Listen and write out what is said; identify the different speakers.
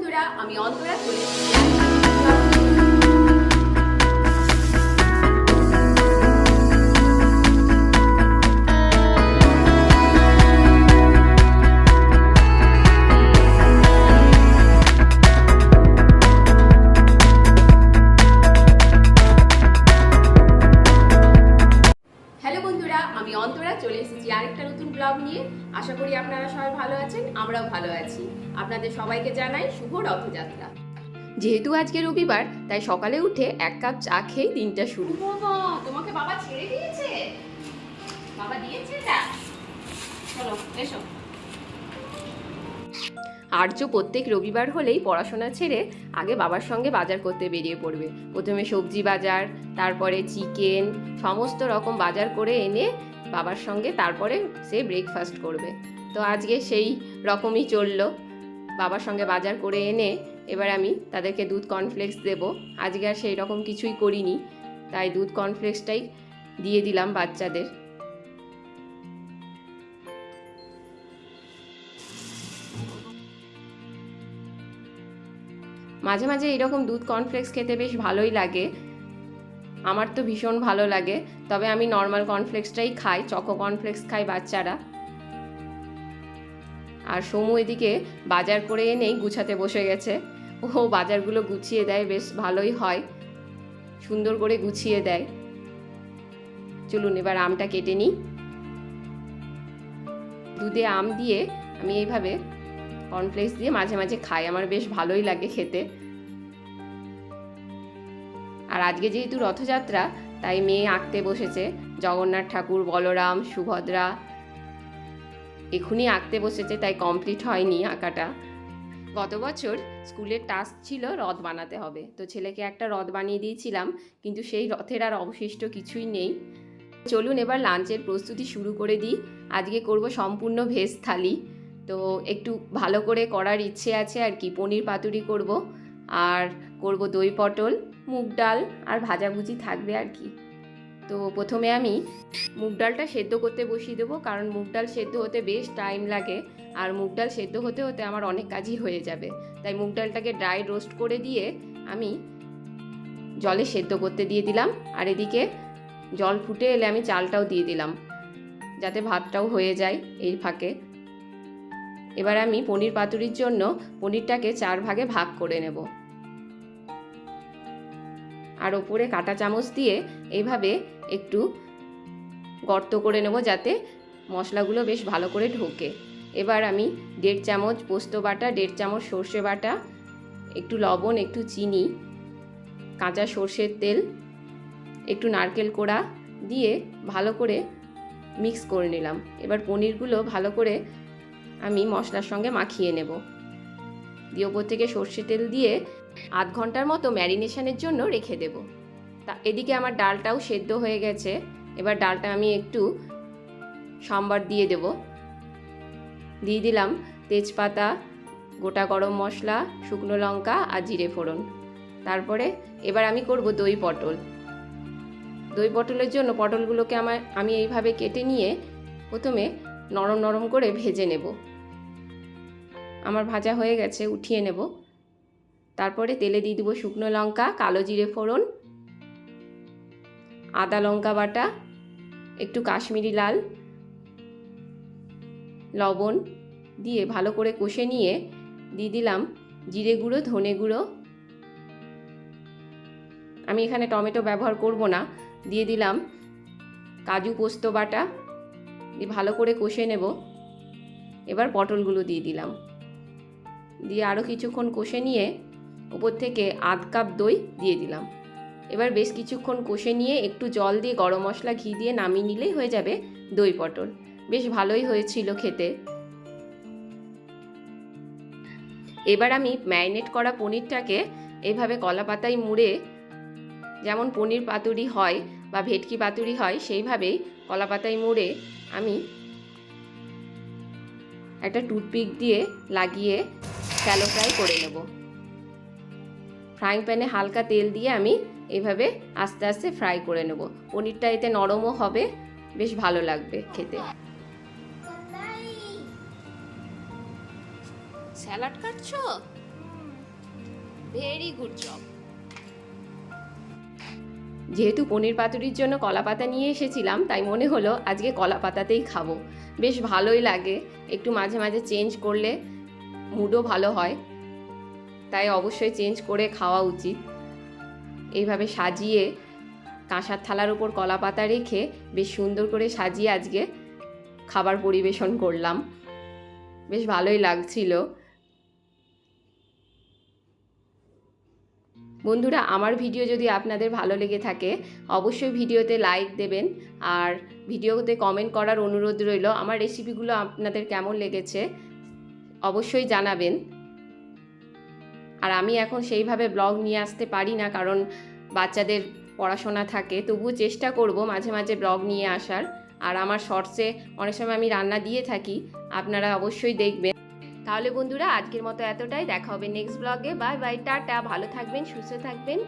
Speaker 1: বন্ধুরা, আমি অন্তরা বন্ধুরা, আমি অন্তরা চলে এসেছি আরেকটা নতুন ব্লগ নিয়ে। আশা করি আপনারা সবাই ভালো আছেন, আমরাও ভালো আছি। আপনাদের সবাইকে জানাই শুভ রথযাত্রা। যেহেতু আজকে রবিবার তাই সকালে উঠে এক কাপ চা খেয়ে দিনটা শুরু। তোমাকে বাবা ছেড়ে দিয়েছে? বাবা দিয়েছে চলো এসো। আর্য প্রত্যেক রবিবার হলেই পড়াশোনা ছেড়ে আগে বাবার সঙ্গে বাজার করতে বেরিয়ে পড়বে। প্রথমে সবজি বাজার তারপরে চিকেন সমস্ত রকম বাজার করে এনে বাবার সঙ্গে তারপরে সে ব্রেকফাস্ট করবে। তো আজকে সেই রকমই চলল। বাবার সঙ্গে বাজার করে এনে এবার আমি তাদেরকে দুধ কর্নফ্লেক্স দেবো। আজকে আর সেই রকম কিছুই করিনি, তাই দুধ কর্নফ্লেক্সটাই দিয়ে দিলাম বাচ্চাদের। মাঝে মাঝে এরকম দুধ কর্নফ্লেক্স খেতে বেশ ভালোই লাগে। আমার তো ভীষণ ভালো লাগে, তবে আমি নর্মাল কর্নফ্লেক্সটাই খাই, চকো কর্নফ্লেক্স খাই বাচ্চারা। আর সমু এদিকে বাজার করে এনেই গুছাতে বসে গেছে। ও বাজারগুলো গুছিয়ে দেয়, বেশ ভালোই হয়। সুন্দর করে গুছিয়ে দেয়। চলুন, এবার আমটা কেটে নিই। দুধে আম দিয়ে আমি এইভাবে কর্নফ্লেক্স দিয়ে মাঝে মাঝে খাই। আমার বেশ ভালোই লাগে খেতে। আর আজকে যেহেতু রথযাত্রা, তাই মেয়ে আঁকতে বসেছে। জগন্নাথ ঠাকুর, বলরাম, সুভদ্রা এখুনি আঁকতে বসেছে, তাই কমপ্লিট হয়নি আঁকাটা। গত বছর স্কুলের টাস্ক ছিল রথ বানাতে হবে। তো ছেলেকে একটা রথ বানিয়ে দিয়েছিলাম, কিন্তু সেই রথের আর অবশিষ্ট কিছুই নেই। চলুন এবার লাঞ্চের প্রস্তুতি শুরু করে দিই। আজকে করব সম্পূর্ণ ভেজ থালি। তো একটু ভালো করে করার ইচ্ছে আছে আর কি, পনির পাতুরি করব। আর করব দই পটল, মুগ ডাল আর ভাজাভুজি থাকবে আর কি। তো প্রথমে আমি মুগ ডালটা সেদ্ধ করতে বসিয়ে দেবো, কারণ মুগ ডাল সেদ্ধ হতে বেশ টাইম লাগে, আর মুগ ডাল সেদ্ধ হতে হতে আমার অনেক কাজই হয়ে যাবে। তাই মুগ ডালটাকে ড্রাই রোস্ট করে দিয়ে আমি জলে সেদ্ধ করতে দিয়ে দিলাম, আর এদিকে জল ফুটে এলে আমি চালটাও দিয়ে দিলাম, যাতে ভাতটাও হয়ে যায় এই ফাঁকে। এবার আমি পনির পাতুরির জন্য পনিরটাকে চার ভাগে ভাগ করে নেব। আর ওপরে কাঁটা চামচ দিয়ে এইভাবে একটু গর্ত করে নেব যাতে মশলাগুলো বেশ ভালো করে ঢোকে। এবার আমি দেড় চামচ পোস্ত বাটা, দেড় চামচ সর্ষে বাটা, একটু লবণ, একটু চিনি, কাঁচা সর্ষের তেল, একটু নারকেল কোড়া দিয়ে ভালো করে মিক্স করে নিলাম। এবার পনিরগুলো ভালো করে আমি মশলার সঙ্গে মাখিয়ে নেব। দিয়ে ওপর থেকে সর্ষে তেল দিয়ে আধ ঘণ্টার মতো ম্যারিনেশনের জন্য রেখে দেব। তা এদিকে আমার ডালটাও সেদ্ধ হয়ে গেছে। এবার ডালটা আমি একটু সাম্বার দিয়ে দেব। দিয়ে দিলাম তেজপাতা, গোটা গরম মশলা, শুকনো লঙ্কা আর জিরে ফোড়ন। তারপরে এবার আমি করব দই পটল। দই পটলের জন্য পটলগুলোকে আমার, আমি এইভাবে কেটে নিয়ে প্রথমে নরম নরম করে ভেজে নেব। আমার ভাজা হয়ে গেছে, উঠিয়ে নেব। তারপরে তেলে দিয়ে দেবো শুকনো লঙ্কা, কালো জিরে ফোড়ন, আদা লঙ্কা বাটা, একটু কাশ্মীরি লাল, লবণ দিয়ে ভালো করে কষে নিয়ে দিয়ে দিলাম জিরে গুঁড়ো, ধনে গুঁড়ো। আমি এখানে টমেটো ব্যবহার করব না, দিয়ে দিলাম কাজু পোস্ত বাটা, দিয়ে ভালো করে কষে নেব। এবার পটলগুলো দিয়ে দিলাম। দিয়ে আরও কিছুক্ষণ কষে নিয়ে ওপর থেকে আধ কাপ দই দিয়ে দিলাম। এবার বেশ কিছুক্ষণ কষে নিয়ে একটু জল দিয়ে গরম মশলা ঘি দিয়ে নামিয়ে নিলেই হয়ে যাবে দই পটল। বেশ ভালোই হয়েছিল খেতে। এবার আমি ম্যারিনেট করা পনিরটাকে এভাবে কলা পাতায় মুড়ে, যেমন পনির পাতুরি হয় বা ভেটকি পাতুরি হয়, সেইভাবেই কলা পাতায় মুড়ে আমি একটা টুথপিক দিয়ে লাগিয়ে শ্যালো ফ্রাই করে নেব। ফ্রাইং প্যানে হালকা তেল দিয়ে আমি এইভাবে আস্তে আস্তে ফ্রাই করে নেব। পনিরটা এতে নরমও হবে, বেশ ভালো লাগবে খেতে। স্যালাড কাটছো ভেরি গুড জব। যেহেতু পনির পাতুরির জন্য কলা পাতা নিয়ে এসেছিলাম, তাই মনে হলো আজকে কলা পাতাতেই খাব। বেশ ভালোই লাগে, একটু মাঝে মাঝে চেঞ্জ করলে মুডও ভালো হয়। তাই অবশ্যই চেঞ্জ করে খাওয়া উচিত। এইভাবে সাজিয়ে কাঁসার থালার উপর কলা পাতা রেখে বেশ সুন্দর করে সাজিয়ে আজকে খাবার পরিবেশন করলাম। বেশ ভালোই লাগছিল। বন্ধুরা, আমার ভিডিও যদি আপনাদের ভালো লেগে থাকে, অবশ্যই ভিডিওতে লাইক দেবেন আর ভিডিওতে কমেন্ট করার অনুরোধ রইল। আমার রেসিপিগুলো আপনাদের কেমন লেগেছে, অবশ্যই জানাবেন। আর আমি এখন সেইভাবে ব্লগ নিয়ে আসতে পারি না, কারণ বাচ্চাদের পড়াশোনা থাকে। তবু চেষ্টা করব মাঝে মাঝে ব্লগ নিয়ে আসার। আর আমার শর্টসে অনেক সময় আমি রান্না দিয়ে থাকি, আপনারা অবশ্যই দেখবেন। তাহলে বন্ধুরা, আজকের মতো এতটাই। দেখা হবে নেক্সট ব্লগে বাই বাই টাটা। ভালো থাকবেন, সুস্থ থাকবেন।